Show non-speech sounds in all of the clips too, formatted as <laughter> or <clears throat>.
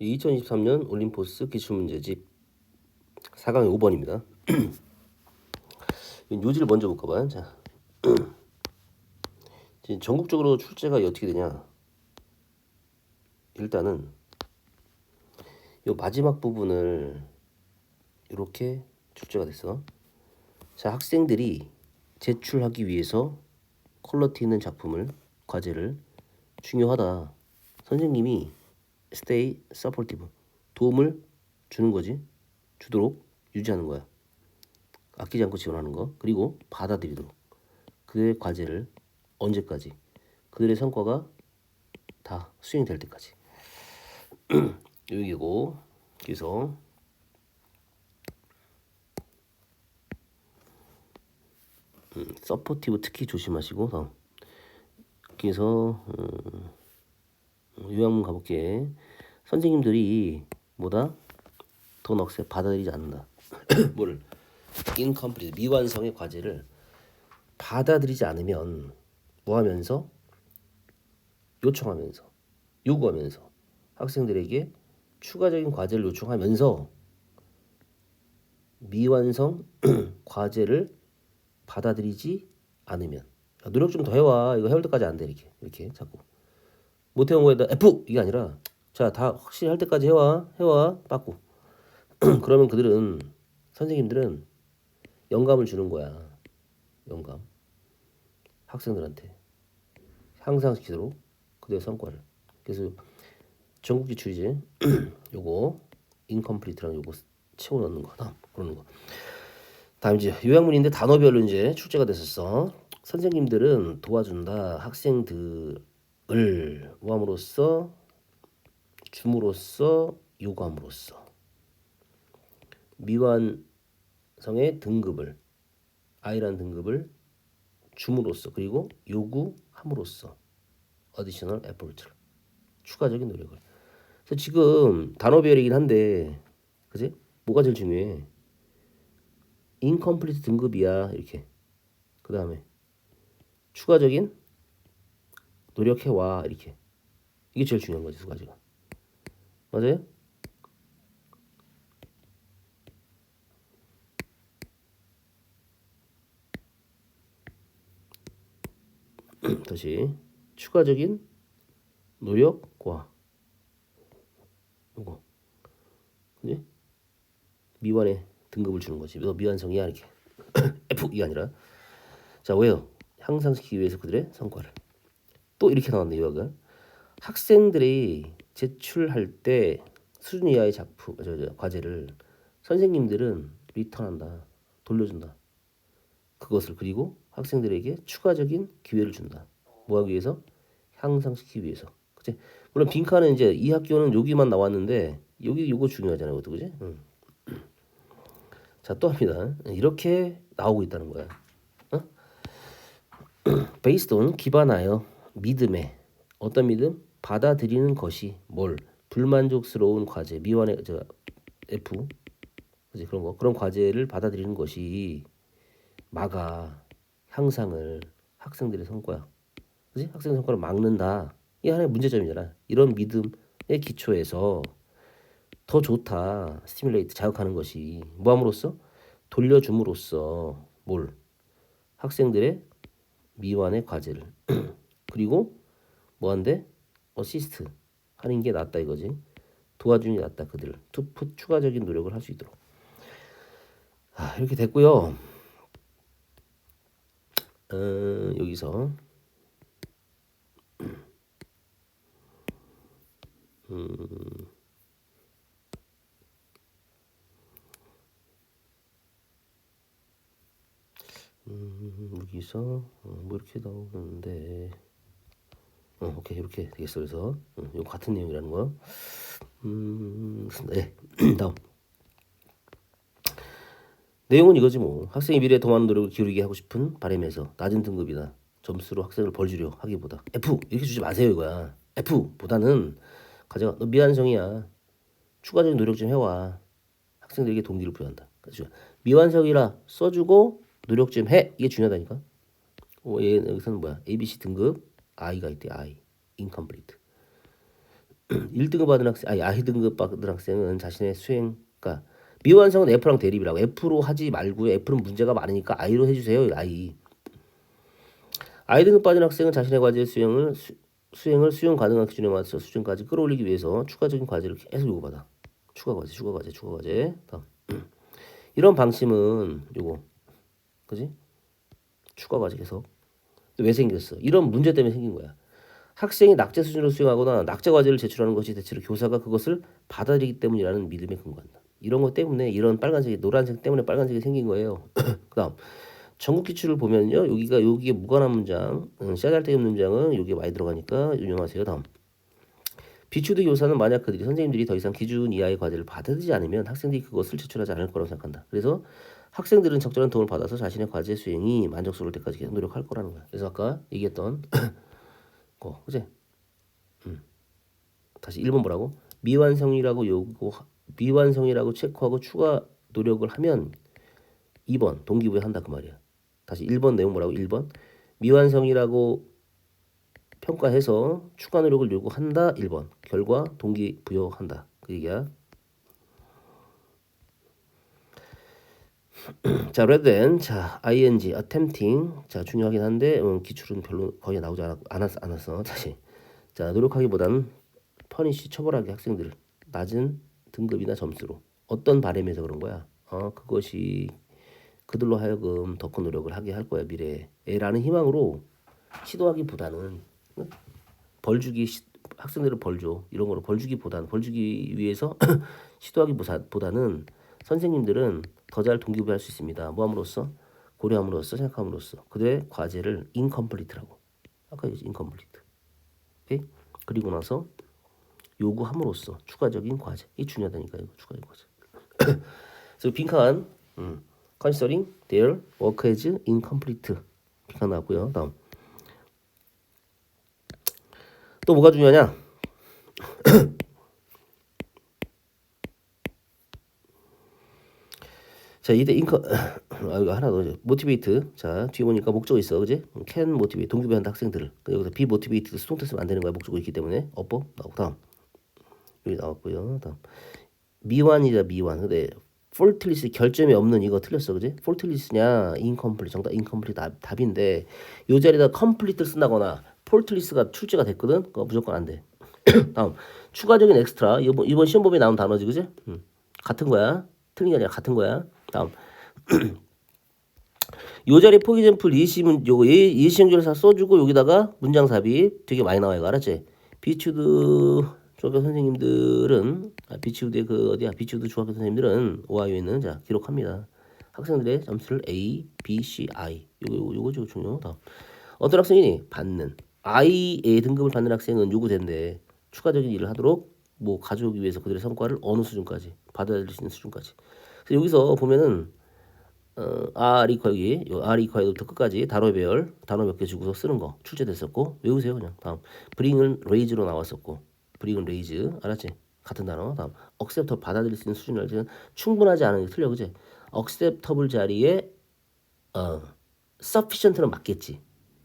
2023년 올림포스 기출문제집 4강의 5번입니다. 요지를 먼저 볼까 봐요. 자. <clears throat> 지금 전국적으로 출제가 어떻게 되냐? 일단은 요 마지막 부분을 이렇게 출제가 됐어. 자, 학생들이 제출하기 위해서 퀄러티 있는 작품을 과제를 중요하다. 선생님이 stay supportive. 도움을 주는 거지. 주도록 유지하는 거야. 아끼지 않고 지원하는 거. 그리고 받아들이도록. 그들의 과제를 언제까지? 그들의 성과가 다 수행될 때까지. <clears throat> 여기고 그래서. 음, 서포티브 특히 조심하시고 그래서 음, 요약문 가볼게. 선생님들이 뭐다? 돈 억세 받아들이지 않는다. <coughs> 뭐를? incomplete 미완성의 과제를 받아들이지 않으면 뭐 하면서 요청하면서 요구하면서 학생들에게 추가적인 과제를 요청하면서 미완성 <coughs> 과제를 받아들이지 않으면 야, 노력 좀 더 해와 이거 해올 때까지 안 돼 이렇게 이렇게 자꾸 거에다 F 이게 아니라 자 다 확실히 할 때까지 해와 해와 빠꾸 <clears throat> 그러면 그들은 선생님들은 영감을 주는 거야. 영감. 학생들한테. 향상시키도록 그들의 성과를. 그래서 전국 기출이지. <clears throat> 요거 인컴플리트랑 요거 채워 넣는 거다 그러는 거. 다음 이제 요약문인데 단어별로 이제 출제가 됐었어. 선생님들은 도와준다. 학생들 을 모함으로써 줌으로써 요구함으로써. 미완성의 등급을 i라는 등급을 줌으로써 그리고 요구함으로써 어디셔널 에포트를 추가적인 노력을. 그래서 지금 단어별이긴 한데 그지 뭐가 제일 중요해? 인컴플리트 등급이야 이렇게. 그 다음에 추가적인 노력해 와 이렇게. 이게 제일 중요한 거지 두 가지가 맞아요? <clears throat> 다시. 추가적인 노력과. 이거. 그지? 미완의 등급을 주는 거지. 너 미완성이야 이렇게. <clears throat> F 이게 아니라. 자 왜요? 향상시키기 위해서 그들의 성과를 또 이렇게 나왔네 요약을 학생들이 제출할 때 수준 이하의 작품 저, 저, 과제를 선생님들은 리턴한다 돌려준다. 그것을 그리고 학생들에게 추가적인 기회를 준다. 뭐 하기 위해서? 향상시키기 위해서. 그치? 물론 빈칸은 이제 이 학교는 여기만 나왔는데 여기 요거 중요하잖아요 그것도 그지 응. 자또 합니다. 이렇게 나오고 있다는 거야. 어? <clears throat> on 기반하여 믿음에. 어떤 믿음? 받아들이는 것이 뭘? 불만족스러운 과제 미완의 저 F. 그지? 그런 거 그런 과제를 받아들이는 것이 막아 향상을 학생들의 성과야. 그지? 학생 성과를 막는다. 이 하나의 문제점이잖아. 이런 믿음의 기초에서 더 좋다. 스티뮬레이트 자극하는 것이. 뭐함으로써? 돌려줌으로써 뭘? 학생들의 미완의 과제를 <clears throat> 그리고 뭐한데? 어시스트 하는 게 낫다 이거지. 도와주는 게 낫다 그들을 투풋 추가적인 노력을 할 수 있도록. 아, 이렇게 됐고요. 어, 여기서. 음, 음, 여기서 어, 뭐 이렇게 나오는데 어, 오케이. 이렇게 되겠어. 그래서 어, 이거 같은 내용이라는 거. 음, 네 <clears throat> 다음. 내용은 이거지 뭐. 학생이 미래에 더 많은 노력을 기울이게 하고 싶은 바람에서 낮은 등급이나 점수로 학생을 벌 주려 하기보다 F 이렇게 주지 마세요 이거야. F보다는 가져가 너 미완성이야. 추가적인 노력 좀 해와. 학생들에게 동기를 부여한다. 그렇죠? 미완성이라 써주고 노력 좀 해. 이게 중요하다니까. 어, 얘 여기서는 뭐야? ABC 등급 I가 있대 I incomplete <clears throat> 1등급 받은 학생, 아니 아이 등급 받은 학생은 자신의 수행, 그러니까 미완성은 F랑 대립이라고. F로 하지 말고요. F는 문제가 많으니까 I로 해주세요. I. I 등급 받은 학생은 자신의 과제 수행을 수, 수행을 수용 가능한 기준에 맞춰 수준까지 끌어올리기 위해서 추가적인 과제를 계속 요구받아. 추가 과제, 추가 과제, 추가 과제. <clears throat> 이런 방침은 요거, 그지? 추가 과제 계속. 왜 생겼어? 이런 문제 때문에 생긴 거야. 학생이 낙제 수준으로 수행하거나 낙제 과제를 제출하는 것이 대체로 교사가 그것을 받아들이기 때문이라는 믿음에 근거한다. 이런 것 때문에 이런 빨간색이 노란색 때문에 빨간색이 생긴 거예요. <clears throat> 그다음 전국 기출을 보면요. 여기가 여기에 무관한 문장, 음, 씨앗할 없는 문장은 여기에 많이 들어가니까 유념하세요. 다음 비추드 교사는 만약 그들이 선생님들이 더 이상 기준 이하의 과제를 받아들이지 않으면 학생들이 그것을 제출하지 않을 거라고 생각한다. 그래서 학생들은 적절한 도움을 받아서 자신의 과제 수행이 만족스러울 때까지 계속 노력할 거라는 거야. 그래서 아까 얘기했던 <coughs> 거, 그지? 음. 다시 1번 뭐라고? 미완성이라고 요구 미완성이라고 체크하고 추가 노력을 하면 2번 동기부여 한다 그 말이야. 다시 1번 내용 뭐라고? 1번 미완성이라고 평가해서 추가 노력을 요구한다. 1번 결과 동기부여한다. 그 얘기야. <clears throat> 자, rather 자, ing attempting 자, 중요하긴 한데 음, 기출은 별로 거의 나오지 않았, 않았, 않았어. 다시. 자, 노력하기보다는 퍼니시 처벌하기 학생들을 낮은 등급이나 점수로 어떤 바램에서 그런 거야? 어, 그것이 그들로 하여금 더 큰 노력을 하게 할 거야 미래에 라는 희망으로 시도하기보다는 응? 벌 주기 시- 학생들을 벌줘 이런 거로 벌 주기보다는 벌 주기 위해서 <clears throat> 시도하기보다는 선생님들은 더 잘 동기부여할 수 있습니다. 뭐함으로써? 고려함으로써? 생각함으로써? 그들의 과제를 incomplete라고. 아까 오케이? 그리고 나서 요구함으로써 추가적인 과제. 이 중요하다니까 이거 추가적인 과제. <clears throat> 그래서 빈칸 음, considering their work as incomplete 빈칸 나왔고요. 다음 또 뭐가 중요하냐? <coughs> 자 이때 인커 <coughs> 아 이거 하나 더 모티베이트. 자 뒤에 보니까 목적어 있어. 그지? Can motivate 동기부여한다 학생들을. 여기서 be motivated 수동태 쓰면 안 되는 거야 목적어 있기 때문에. 어법 나오고 다음. 여기 나왔고요. 다음. 미완이다 미완. 근데 폴틀리스 결점이 없는 이거 틀렸어, 그지? 폴틀리스냐? 인컴플리트 정답 인컴플리트 답, 답인데 요 자리에다 컴플리트를 쓴다거나 폴틀리스가 출제가 됐거든. 그거 무조건 안 돼. <coughs> 다음 추가적인 엑스트라 이번 이번 시험 범위에 나온 단어지, 그지? 음. 같은 거야. 틀린 게 아니라 같은 거야. 다음 <coughs> 요 자리 포기잼플 예시문 요거 예, 예시형절사 써주고 여기다가 문장 삽입 되게 많이 나와요, 알았지? 비추드 중학교 선생님들은 아, 비치우드의 그 어디야 비치우드 중학교 선생님들은 오하이오에 있는 자 기록합니다. 학생들의 점수를 A, B, C, I 요거 요거 요거 좀 중요하다. 어떤 학생이 받는 I의 등급을 받는 학생은 요구된데 추가적인 일을 하도록 뭐 가져오기 위해서 그들의 성과를 어느 수준까지 받아들일 수 있는 수준까지. 그래서 여기서 보면은 어, R 이퀄 여기 요 R 이퀄부터 끝까지 단어별 단어 몇 개 주고서 쓰는 거 출제됐었고 외우세요 그냥. 다음. bring은 raise로 나왔었고 bring은 raise. 알았지? 같은 단어. 다음. acceptable 받아들일 수 있는 수준을 알지는 충분하지 않은 게 틀려 그지 acceptable 자리에 어 sufficient는 맞겠지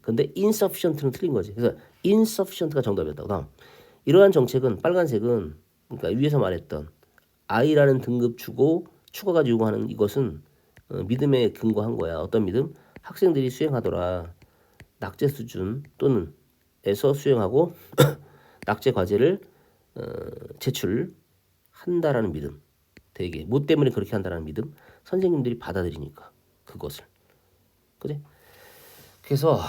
근데 insufficient는 틀린 거지 그래서 insufficient가 정답이었다고 다음 이러한 정책은 빨간색은 그러니까 위에서 말했던 I라는 등급 주고 추가가 요구하는 이것은 어, 믿음에 근거한 거야. 어떤 믿음? 학생들이 수행하더라. 낙제 수준 또는 에서 수행하고 <coughs> 낙제 과제를 어, 제출한다라는 믿음. 되게 뭐 때문에 그렇게 한다라는 믿음. 선생님들이 받아들이니까 그것을. 그래? 그래서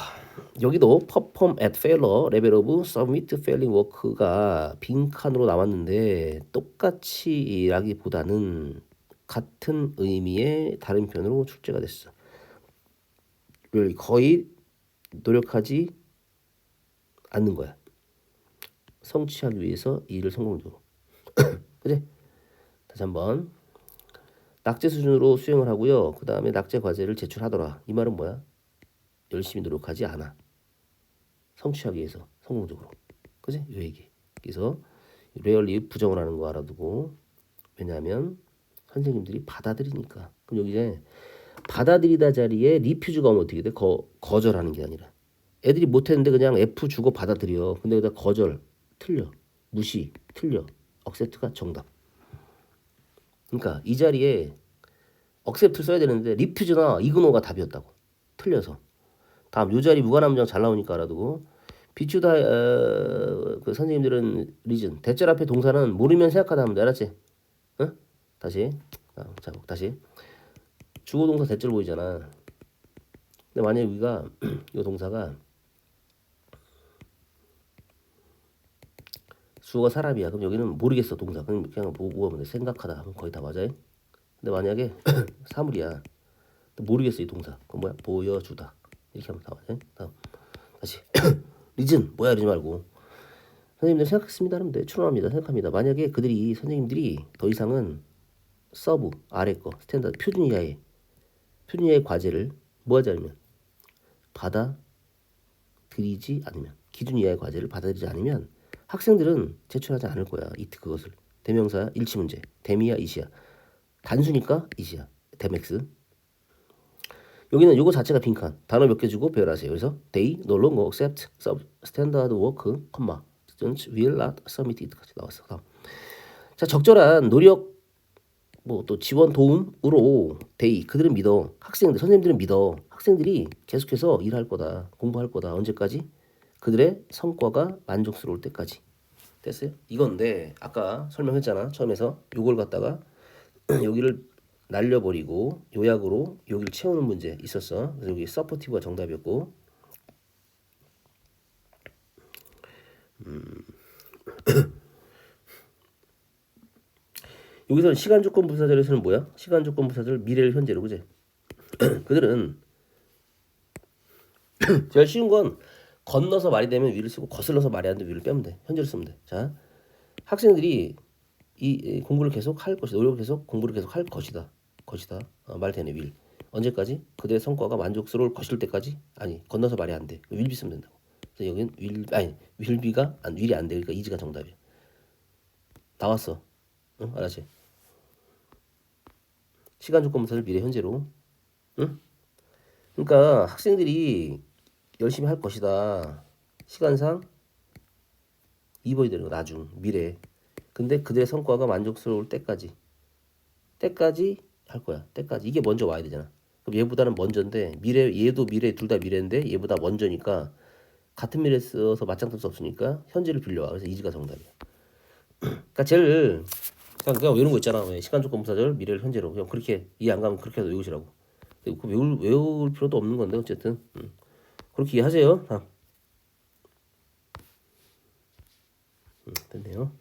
여기도 perform at failure level of submit failing work가 빈칸으로 나왔는데 똑같이라기보다는 같은 의미의 다른 표현으로 출제가 됐어. 거의 노력하지 않는 거야. 성취하기 위해서 이 일을 성공적으로. <coughs> 그지? 다시 한번. 낙제 수준으로 수행을 하고요. 그 다음에 낙제 과제를 제출하더라. 이 말은 뭐야? 열심히 노력하지 않아. 성취하기 위해서 성공적으로. 그지? 이 얘기. 그래서 레얼리 부정을 하는 거 알아두고 왜냐하면 선생님들이 받아들이니까. 그럼 여기 이제 받아들이다 자리에 리퓨즈가 오면 어떻게 돼? 거, 거절하는 게 아니라. 애들이 못했는데 그냥 F 주고 받아들여. 근데 여기다 거절 틀려. 무시, 틀려. 억셉트가 정답. 그러니까 이 자리에 억셉트 써야 되는데 리퓨즈나 이그노가 답이었다고. 틀려서. 다음 요 자리 무관함정 잘 나오니까 알아두고 비추다 어, 그 선생님들은 리즌 대절 앞에 동사는 모르면 생각하다 하면 돼 알았지? 응? 다시 아, 자 다시 주어 동사 대절 보이잖아. 근데 만약 여기가 이 동사가 주어가 사람이야. 그럼 여기는 모르겠어 동사. 그럼 그냥 뭐 뭐하면 돼? 생각하다 하면 거의 다 맞아요. 근데 만약에 <clears throat> 사물이야. 또 모르겠어 이 동사. 그럼 뭐야? 보여주다. 이렇게 다 맞아요. 다음 다시 <coughs> 리즌 뭐야 이러지 말고 선생님들 생각했습니다 하면 돼. 추론합니다. 생각합니다. 만약에 그들이 선생님들이 더 이상은 서브 아래 거 스탠다드 표준 이하의 표준 이하의 과제를 뭐 하지 않으면 받아들이지 않으면 기준 이하의 과제를 받아들이지 않으면 학생들은 제출하지 않을 거야. 이트 그것을 대명사 일치 문제 대미야 이시야 단수니까 이시야 대맥스 여기는 요거 자체가 빈칸 단어 몇 개 주고 배열하세요. 그래서 they no longer accept substandard work, comma students will not submit it까지 나왔어. 다음. 자 적절한 노력 뭐 또 지원 도움으로 they 그들은 믿어 학생들 선생님들은 믿어 학생들이 계속해서 일할 거다 공부할 거다 언제까지 그들의 성과가 만족스러울 때까지 됐어요? 이건데 아까 설명했잖아 처음에서 요걸 갖다가 <clears throat> 여기를 날려버리고 요약으로 여기를 채우는 문제 있었어. 그래서 여기 서포티브가 정답이었고 음. <clears throat> 여기서 시간 조건 부사절에서는 뭐야? 시간 조건 부사절 미래를 현재로 그지? <clears throat> 그들은 <clears throat> 제일 쉬운 건 건너서 말이 되면 위를 쓰고 거슬러서 말이 안 되면 위를 빼면 돼. 현재를 쓰면 돼. 자, 학생들이 이, 이 공부를 계속 할 것이다. 노력을 계속 공부를 계속 할 것이다. 것이다. 어, 말 되네 윌. 언제까지? 그들의 성과가 만족스러울 것일 때까지? 아니 건너서 말이 안 돼. 윌비 쓰면 된다고. 그래서 여기는 윌 아니 윌비가 안 윌이 안 돼. 그러니까 이지가 정답이야. 나왔어. 응? 알았지? 시간 조건 부사를 미래 현재로. 응? 그러니까 학생들이 열심히 할 것이다. 시간상 입어야 되는 거 나중 미래. 근데 그들의 성과가 만족스러울 때까지. 때까지 할 거야. 때까지 이게 먼저 와야 되잖아. 그럼 얘보다는 먼저인데 미래 얘도 미래 둘 다 미래인데 얘보다 먼저니까 같은 미래 써서 맞짱 뜰 수 없으니까 현재를 빌려와. 그래서 이지가 정답이야. 그러니까 제일 그냥 그냥 이런 거 있잖아. 왜 시간 조건 부사절 미래를 현재로 그냥 그렇게 이해 안 가면 그렇게 해서 외우시라고. 그 외울 외울 필요도 없는 건데 어쨌든 음. 그렇게 이해하세요. 다. 음, 됐네요.